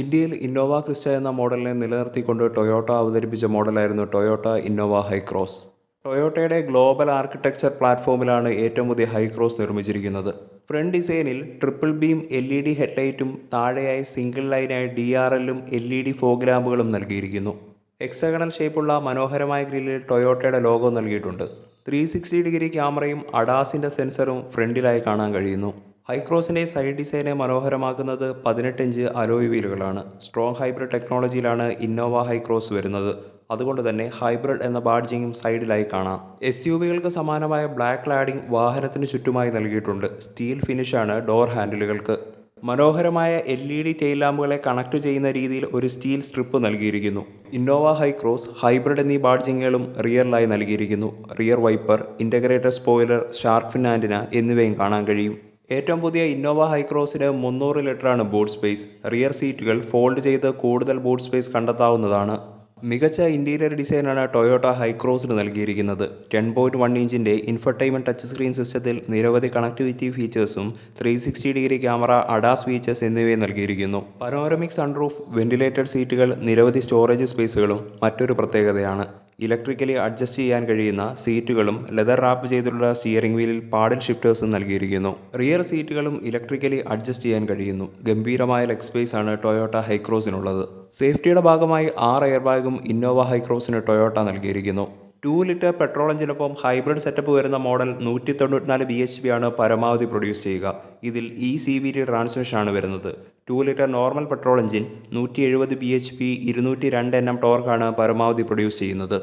ഇന്ത്യയിൽ Innova Crysta എന്ന മോഡലിനെ നിലനിർത്തിക്കൊണ്ട് ടൊയോട്ട അവതരിപ്പിച്ച മോഡലായിരുന്നു ടൊയോട്ട ഇന്നോവ ഹൈക്രോസ്. ടൊയോട്ടയുടെ ഗ്ലോബൽ ആർക്കിടെക്ചർ പ്ലാറ്റ്ഫോമിലാണ് ഏറ്റവും പുതിയ ഹൈക്രോസ് നിർമ്മിച്ചിരിക്കുന്നത്. ഫ്രണ്ട് ഡിസൈനിൽ triple beam L E D ഹെഡ്ലൈറ്റും താഴെയായി സിംഗിൾ ലൈനായി ഡി ആർ എല്ലും എൽ ഇ ഡി ഫോഗ്രാമ്പുകളും നൽകിയിരിക്കുന്നു. എക്സഗണൽ ഷേപ്പുള്ള മനോഹരമായ ഗ്രില്ലിൽ ടൊയോട്ടയുടെ ലോഗോ നൽകിയിട്ടുണ്ട്. ത്രീ സിക്സ്റ്റി ഡിഗ്രി ക്യാമറയും അഡാസിന്റെ സെൻസറും ഫ്രണ്ടിലായി കാണാൻ കഴിയുന്നു. ഹൈക്രോസിന്റെ സൈഡ് ഡിസൈനെ മനോഹരമാക്കുന്നത് പതിനെട്ട് ഇഞ്ച് അലോയ് വീലുകളാണ്. സ്ട്രോങ് ഹൈബ്രിഡ് ടെക്നോളജിയിലാണ് ഇന്നോവ ഹൈക്രോസ് വരുന്നത്. അതുകൊണ്ട് തന്നെ ഹൈബ്രിഡ് എന്ന ബാഡ്ജിങ്ങും സൈഡിലായി കാണാം. എസ് യു വികൾക്ക് സമാനമായ ബ്ലാക്ക് ലാഡിംഗ് വാഹനത്തിന് ചുറ്റുമായി നൽകിയിട്ടുണ്ട്. സ്റ്റീൽ ഫിനിഷാണ് ഡോർ ഹാൻഡിലുകൾക്ക്. മനോഹരമായ എൽ ഇ ഡി ടെയിൽ ലാമ്പുകളെ കണക്ട് ചെയ്യുന്ന രീതിയിൽ ഒരു സ്റ്റീൽ സ്ട്രിപ്പ് നൽകിയിരിക്കുന്നു. ഇന്നോവ ഹൈക്രോസ് ഹൈബ്രിഡ് എന്നീ ബാഡ്ജിങ്ങുകളും റിയറിലായി നൽകിയിരിക്കുന്നു. Rear wiper integrated spoiler shark fin antenna എന്നിവയും കാണാൻ കഴിയും. ഏറ്റവും പുതിയ ഇന്നോവ ഹൈക്രോസിന് മുന്നൂറ് ലിറ്ററാണ് ബൂട്ട് സ്പേസ്. റിയർ സീറ്റുകൾ ഫോൾഡ് ചെയ്ത് കൂടുതൽ ബൂട്ട് സ്പേസ് കണ്ടെത്താവുന്നതാണ്. മികച്ച ഇന്റീരിയർ ഡിസൈനാണ് ടൊയോട്ട ഹൈക്രോസിന് നൽകിയിരിക്കുന്നത്. ടെൻ പോയിന്റ് വൺ ഇഞ്ചിന്റെ ഇൻഫർടൈൻമെന്റ് ടച്ച് സ്ക്രീൻ സിസ്റ്റത്തിൽ നിരവധി കണക്ടിവിറ്റി ഫീച്ചേഴ്സും three sixty degree camera ADAS features എന്നിവയും നൽകിയിരിക്കുന്നു. പനോരമിക് സൺറൂഫ് വെന്റിലേറ്റഡ് സീറ്റുകൾ നിരവധി സ്റ്റോറേജ് സ്പേസുകളും മറ്റൊരു പ്രത്യേകതയാണ്. ഇലക്ട്രിക്കലി അഡ്ജസ്റ്റ് ചെയ്യാൻ കഴിയുന്ന സീറ്റുകളും ലെതർ റാപ്പ് ചെയ്തിട്ടുള്ള സ്റ്റിയറിംഗ് വീലിൽ പാഡൽ ഷിഫ്റ്റേഴ്സും നൽകിയിരിക്കുന്നു. റിയർ സീറ്റുകളും ഇലക്ട്രിക്കലി അഡ്ജസ്റ്റ് ചെയ്യാൻ കഴിയുന്നു. ഗംഭീരമായ ലെഗ് സ്പേസ് ആണ് ടൊയോട്ട ഹൈക്രോസിനുള്ളത്. സേഫ്റ്റിയുടെ ഭാഗമായി ആറ് എയർ ബാഗും ഇന്നോവ ഹൈക്രോസിന് ടൊയോട്ട നൽകിയിരിക്കുന്നു. ടു ലിറ്റർ പെട്രോൾ എഞ്ചിനൊപ്പം ഹൈബ്രിഡ് സെറ്റപ്പ് വരുന്ന മോഡൽ നൂറ്റി തൊണ്ണൂറ്റിനാല് ബി എച്ച് പി ആണ് പരമാവധി പ്രൊഡ്യൂസ് ചെയ്യുക. ഇതിൽ ഇ സി വി ടി ട്രാൻസ്മിഷനാണ് വരുന്നത്. Two litre normal petrol engine നൂറ്റി എഴുപത് ബി എച്ച് പി ഇരുന്നൂറ്റി രണ്ട് എൻ എം ടോർക്കാണ് പരമാവധി പ്രൊഡ്യൂസ് ചെയ്യുന്നത്.